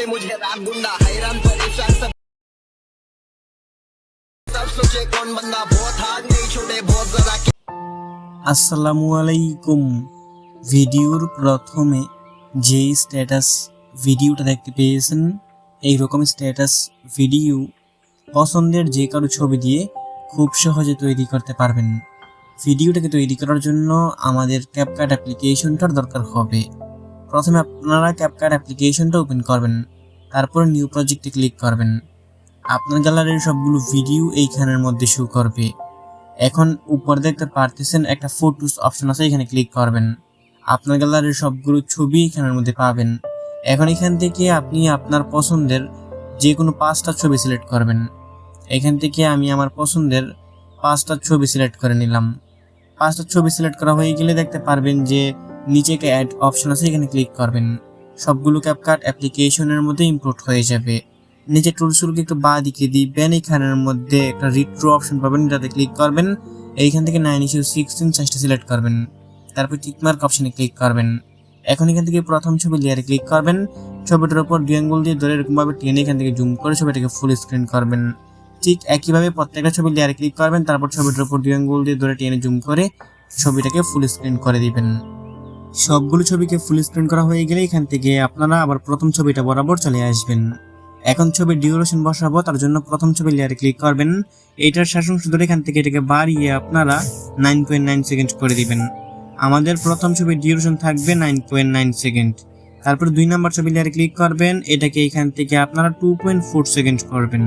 बोले मुझे राग गुंडा हैरान परेशान सब सब सोचे कौन बंदा बहुत हाथ नहीं छोड़े बहुत जरा আসসালামু আলাইকুম ভিডিওর প্রথমে যেই স্ট্যাটাস ভিডিওটা দেখতে পেয়েছেন এই রকম স্ট্যাটাস ভিডিও পছন্দের যে কারো ছবি দিয়ে খুব সহজে তৈরি করতে পারবেন ভিডিওটাকে তৈরি করার জন্য আমাদের ক্যাপকাট অ্যাপ্লিকেশনটার দরকার হবে প্রথমে আপনারা ক্যাপকাট অ্যাপ্লিকেশনটা ওপেন করবেন তারপর নিউ প্রজেক্টে ক্লিক করবেন। আপনার গ্যালারির সবগুলো ভিডিও এইখানের মধ্যে শো করবে। এখন উপর দেখতে পারতেছেন একটা ফটোস অপশন আছে, এখানে ক্লিক করবেন। আপনার গ্যালারির সবগুলো ছবি এখানের মধ্যে পাবেন। এখন এখান থেকে আপনি আপনার পছন্দের যে কোনো পাঁচটা ছবি সিলেক্ট করবেন। এখান থেকে আমি আমার পছন্দের পাঁচটা ছবি সিলেক্ট করে নিলাম। পাঁচটা ছবি সিলেক্ট করা হয়ে গেলে দেখতে পারবেন যে নিচে একটা অ্যাড অপশন আছে, এখানে ক্লিক করবেন। সবগুলো ক্যাপকাট অ্যাপ্লিকেশনের মধ্যে ইমপ্লোড হয়ে যাবে। নিচে টুলসগুলোকে একটু বা দিকে দিবেন, এখানের মধ্যে একটা রিট্রো অপশন পাবেন, এটাতে ক্লিক করবেন। এইখান থেকে নাইন ইস্যু সিক্সটিন সাইজটা সিলেক্ট করবেন। তারপর টিকমার্ক অপশনে ক্লিক করবেন। এখন এখান থেকে প্রথম ছবি লেয়ারে ক্লিক করবেন। ছবিটার উপর দুই আঙ্গুল দিয়ে ধরে এরকমভাবে টেনে এখান থেকে জুম করে ছবিটাকে ফুল স্ক্রিন করবেন। ঠিক একইভাবে প্রত্যেকটা ছবি লেয়ারে ক্লিক করবেন, তারপর ছবিটার উপর দুই আঙ্গুল দিয়ে ধরে টেনে জুম করে ছবিটাকে ফুল স্ক্রিন করে দিবেন। সবগুলো ছবিকে ফুল স্ক্রিন করা হয়ে গেলে এখান থেকে আপনারা আবার প্রথম ছবিটা বরাবর চলে আসবেন। এখন ছবির ডিউরেশন বসাবো, তার জন্য প্রথম ছবি লেয়ারে ক্লিক করবেন। এইটার শাসন ধরে এখান থেকে এটাকে বাড়িয়ে আপনারা নাইন পয়েন্ট নাইন সেকেন্ড করে দিবেন। আমাদের প্রথম ছবির ডিউরেশন থাকবে নাইন পয়েন্ট নাইন সেকেন্ড তারপর দুই নাম্বার ছবি লেয়ারে ক্লিক করবেন, এটাকে এখান থেকে আপনারা টু পয়েন্ট ফোর সেকেন্ড করবেন।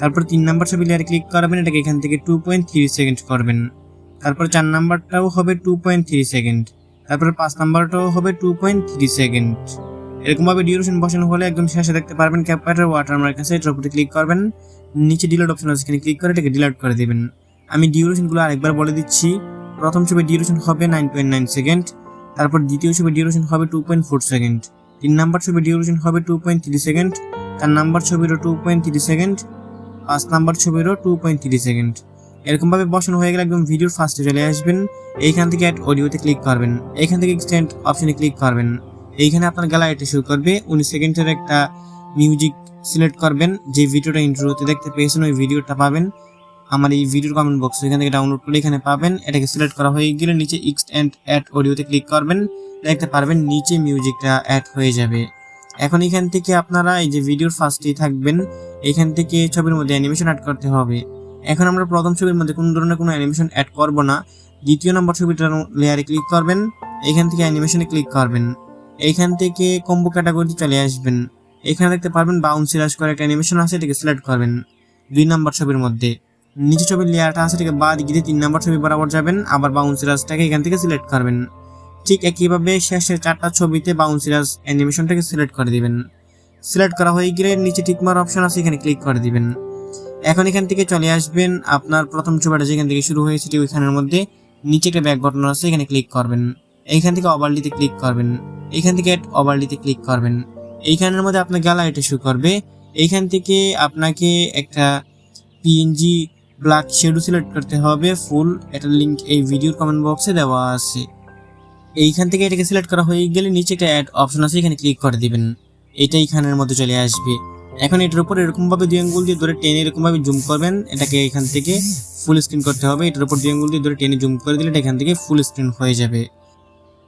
তারপর তিন নাম্বার ছবি লেয়ারে ক্লিক করবেন, এটাকে এখান থেকে টু পয়েন্ট থ্রি সেকেন্ড করবেন। তারপর চার নাম্বারটাও হবে টু পয়েন্ট থ্রি সেকেন্ড তারপর পাঁচ নাম্বারটাও হবে টু পয়েন্ট থ্রি সেকেন্ড এরকমভাবে ডিউরেশন বসানো হলে একদম শেষে দেখতে পারবেন ক্যাপকাটার ওয়াটারমার্ক আছে, এটার উপরে ক্লিক করবেন। নিচে ডিলিট অপশন আছে, এখানে ক্লিক করে এটাকে ডিলিট করে দেবেন। আমি ডিউরেশনগুলো আরেকবার বলে দিচ্ছি। প্রথম ছবি ডিউরেশন হবে নাইন পয়েন্ট নাইন সেকেন্ড তারপর দ্বিতীয় ছবি ডিউরেশন হবে টু পয়েন্ট ফোর সেকেন্ড তিন নাম্বার ছবি ডিউরেশন হবে টু পয়েন্ট থ্রি সেকেন্ড চার নাম্বার ছবিরও টু পয়েন্ট থ্রি সেকেন্ড পাঁচ নাম্বার ছবিরও টু পয়েন্ট থ্রি সেকেন্ড এরকমভাবে বসানো হয়ে গেলে একদম ভিডিওর ফার্স্টে চলে আসবেন। এইখান থেকে অ্যাড অডিওতে ক্লিক করবেন। এইখান থেকে এক্সটেন্ড অপশনে ক্লিক করবেন। এইখানে আপনার গ্যালারিটা শুরু করবে। উনি সেকেন্ডের একটা মিউজিক সিলেক্ট করবেন। যে ভিডিওটা ইন্ট্রোতে দেখতে পেয়েছেন, ওই ভিডিওটা পাবেন। আমার এই ভিডিওর কমেন্ট বক্স এখান থেকে ডাউনলোড করে এখানে পাবেন। এটাকে সিলেক্ট করা হয়ে গেলে নিচে এক্সটেন্ড অ্যাড অডিওতে ক্লিক করবেন। দেখতে পারবেন নিচে মিউজিকটা অ্যাড হয়ে যাবে। এখন এখান থেকে আপনারা এই যে ভিডিওর ফার্স্টেই থাকবেন, এখান থেকে ছবির মধ্যে অ্যানিমেশন অ্যাড করতে হবে। এখন আমরা প্রথম ছবির মধ্যে কোনো ধরনের কোনো অ্যানিমেশন অ্যাড করব না। দ্বিতীয় নম্বর ছবিটার লেয়ারে ক্লিক করবেন। এখান থেকে অ্যানিমেশনে ক্লিক করবেন। এইখান থেকে কম্বো ক্যাটাগরিতে চলে আসবেন। এখানে দেখতে পারবেন বাউন্সি রাশ করে একটা অ্যানিমেশন আছে, এটাকে সিলেক্ট করবেন দুই নম্বর ছবির মধ্যে। নিচে ছবির লেয়ারটা আছে, এটাকে বাদ গিয়ে তিন নম্বর ছবি বরাবর যাবেন, আবার বাউন্সি রাজটাকে এখান থেকে সিলেক্ট করবেন। ঠিক একইভাবে শেষের চারটা ছবিতে বাউন্সি রাজ অ্যানিমেশনটাকে সিলেক্ট করে দিবেন। সিলেক্ট করা হয়ে গেলে নিচে টিকমার অপশন আছে, এখানে ক্লিক করে দিবেন। এখন এখান থেকে চলে আসবেন আপনার প্রথম ছবিটা যেখান থেকে শুরু হয়েছে ঠিক ওইখানের মধ্যে। নিচে একটা ব্যাক বাটন আছে, এখানে ক্লিক করবেন। এইখান থেকে ওভারলিতে ক্লিক করবেন। এইখান থেকে ওভারলিতে ক্লিক করবেন। এইখানের মধ্যে আপনার গ্যালারিটা শুরু করবে। এইখান থেকে আপনাকে একটা পিএনজি ব্ল্যাক শেডু সিলেক্ট করতে হবে। ফুল এটার লিংক এই ভিডিওর কমেন্ট বক্সে দেওয়া আছে। এইখান থেকে এটাকে সিলেক্ট করা হয়ে গেলে নিচে একটা অ্যাড অপশন আছে, এখানে ক্লিক করে দিবেন। এটা এইখানের মধ্যে চলে আসবে। এখন এটার উপর এরকমভাবে দুই আঙ্গুল দিয়ে ধরে টেনে এরকমভাবে জুম করবেন, এটাকে এখান থেকে ফুল স্ক্রিন করতে হবে। এটার উপর দুই আঙ্গুল দিয়ে ধরে টেনে জুম করে দিলে এটা এখান থেকে ফুল স্ক্রিন হয়ে যাবে।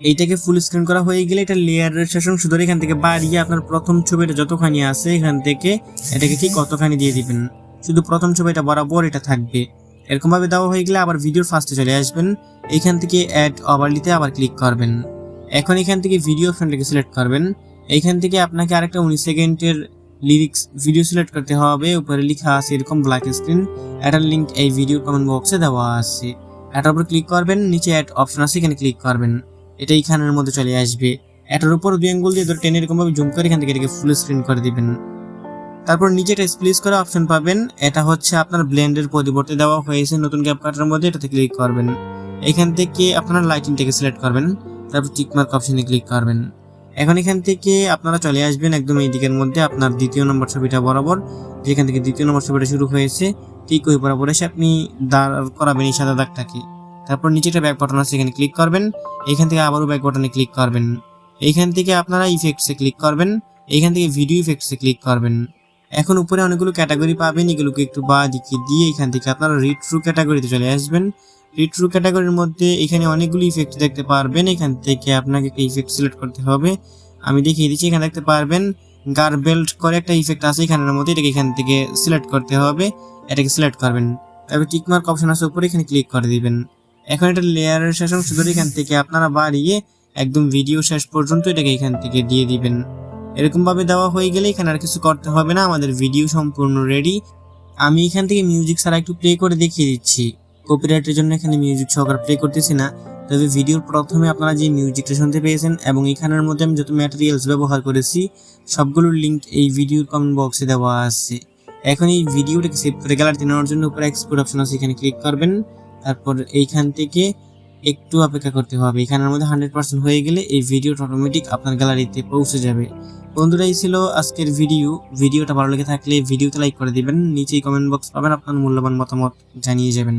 এইটাকে ফুল স্ক্রিন করা হয়ে গেলে এটা লেয়ারের শেষন শুধু এখান থেকে বাড়িয়ে আপনার প্রথম ছবিটা যতখানি আছে এখান থেকে এটাকে কি কতখানি দিয়ে দিবেন। শুধু প্রথম ছবিটা বরাবর এটা থাকবে। এরকমভাবে দেওয়া হয়ে গেলে আবার ভিডিওর ফার্স্টে চলে আসবেন। এইখান থেকে অ্যাড ওভারলিতে আবার ক্লিক করবেন। এখন এখান থেকে ভিডিও অপশনটাকে সিলেক্ট করবেন। এইখান থেকে আপনাকে আরেকটা উনিশ সেকেন্ডের লিরিক্স ভিডিও সিলেক্ট করতে হবে। উপরে লেখা আছে এরকম ব্ল্যাক স্ক্রিন এটার লিঙ্ক এই ভিডিও কমেন্ট বক্সে দেওয়া আছে। এটার উপর ক্লিক করবেন, নিচে অ্যাড অপশন আছে, এখানে ক্লিক করবেন। এটা এইখানের মধ্যে চলে আসবে। এটার উপর দুই আঙ্গুল দিয়ে ধরে টেনে এরকমভাবে জুম করে এখান থেকে এটাকে ফুল স্ক্রিন করে দিবেন। তারপর নিচে একটা স্প্লিস করে অপশন পাবেন। এটা হচ্ছে আপনার ব্লেন্ডের পরিবর্তে দেওয়া হয়েছে নতুন ক্যাপ কাটার মধ্যে, এটাতে ক্লিক করবেন। এখান থেকে আপনার লাইটিংটাকে সিলেক্ট করবেন। তারপর টিকমার্ক অপশনে ক্লিক করবেন। এখন এখান থেকে আপনারা চলে আসবেন একদম এই দিকের মধ্যে, আপনার দ্বিতীয় নম্বর ছবিটা বরাবর, যেখান থেকে দ্বিতীয় নম্বর ছবিটা শুরু হয়েছে, ঠিক ওই বরাবর এসে আপনি দাঁড় করাবেন এই সাদা দাগটাকে। তারপর নিচে একটা ব্যাক বাটন আছে, এখানে ক্লিক করবেন, এখান থেকে আবারও ব্যাক বাটনে ক্লিক করবেন। এইখান থেকে আপনারা ইফেক্টসে ক্লিক করবেন এইখান থেকে ভিডিও ইফেক্টসে ক্লিক করবেন। এখন উপরে অনেকগুলো ক্যাটাগরি পাবেন, এগুলোকে একটু বা দিকে দিয়ে এখান থেকে আপনারা রিড ট্রু ক্যাটাগরিতে চলে আসবেন। রিড ট্রু ক্যাটাগরির মধ্যে এখানে অনেকগুলি ইফেক্ট দেখতে পারবেন। এখান থেকে আপনাকে একটা ইফেক্ট সিলেক্ট করতে হবে। আমি দেখিয়ে দিচ্ছি, এখানে দেখতে পারবেন গার্বেল্ট করে একটা ইফেক্ট আছে, এখানের মধ্যে এটাকে এখান থেকে সিলেক্ট করতে হবে। এটাকে সিলেক্ট করবেন। তারপর টিকমার্ক অপশন আছে উপরে, এখানে ক্লিক করে দিবেন। এখন এটা লেয়ারের শেষ অংশ ধরে এখান থেকে আপনারা বাড়িয়ে একদম ভিডিও শেষ পর্যন্ত এটাকে এখান থেকে দিয়ে দিবেন। এরকম ভাবে দেওয়া হয়ে গেলে এখানে আর কিছু করতে হবে না, আমাদের ভিডিও সম্পূর্ণ রেডি আমি এখান থেকে মিউজিক ছাড়া একটু প্লে করে দেখিয়ে দিচ্ছি। কপিরাইটের জন্য এখানে মিউজিক সহকারে প্লে করতেছি না। তবে ভিডিওর প্রথমে আপনারা যে মিউজিকটা শুনতে পেয়েছেন এবং এখানের মধ্যে আমি যত ম্যাটেরিয়ালস ব্যবহার করেছি, সবগুলোর লিঙ্ক এই ভিডিওর কমেন্ট বক্সে দেওয়া আছে। এখন এই ভিডিওটাকে সেভ করে গ্যালারিতে নেওয়ার জন্য উপরে এক্সপোর্ট অপশন আছে, এখানে ক্লিক করবেন। তারপর এইখান থেকে একটু অপেক্ষা করতে হবে। এখানের মধ্যে হান্ড্রেড পার্সেন্ট হয়ে গেলে এই ভিডিওটা অটোমেটিক আপনার গ্যালারিতে পৌঁছে যাবে। বন্ধুরা, এই ছিল আজকের ভিডিও ভিডিওটা ভালো লেগে থাকলে ভিডিওতে লাইক করে দিবেন। নিচেই কমেন্ট বক্স পাবেন, আপনার মূল্যবান মতামত জানিয়ে যাবেন।